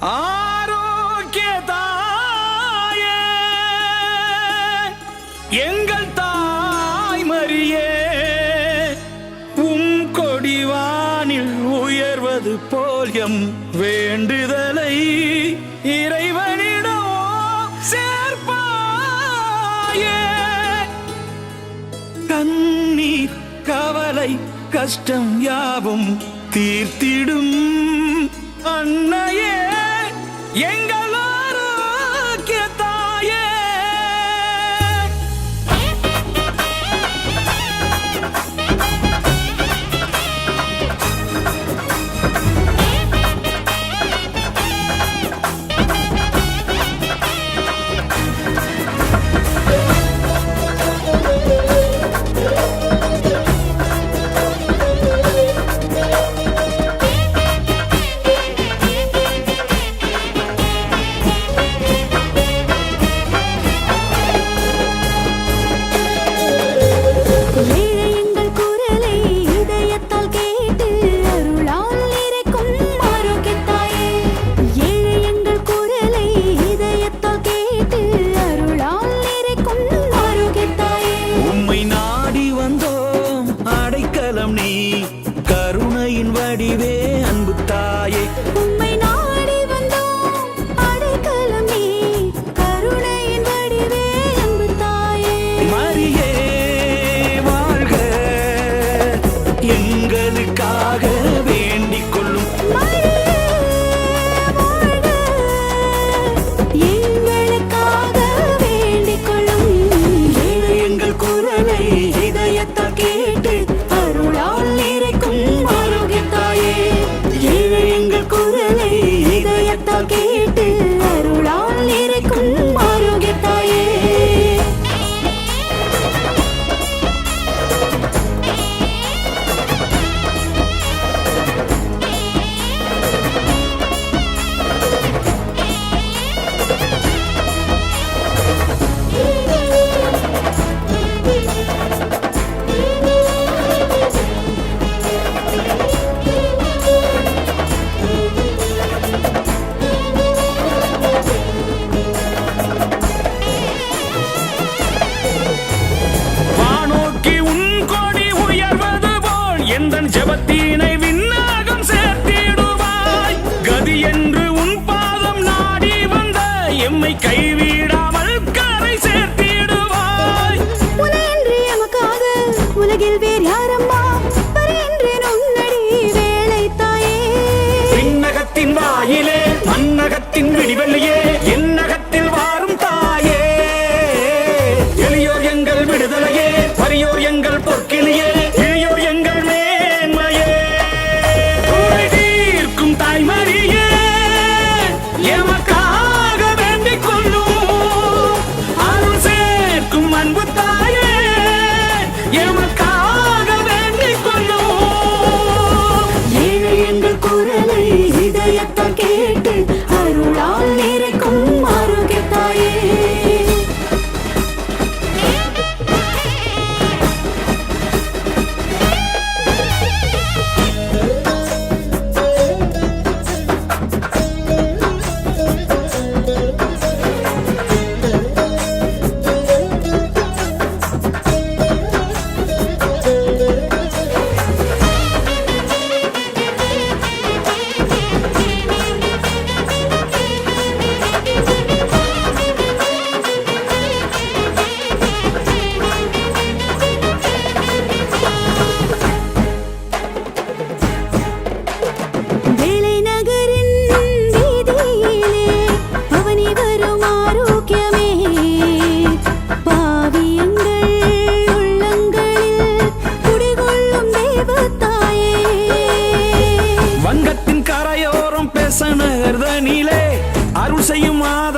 ஆரோக்கியதாய. எங்கள் தாய் மரியே உம் கொடிவானில் உயர்வது போல் எம் வேண்டுதலை இறைவனிடமோ சேர்ப்பாயே. கண்ணீர் கவலை கஷ்டம் யாவும் தீர்த்திடும் அன்னையே. எங்கள் நீவே அன்பு தாயே. ये तो की aproximada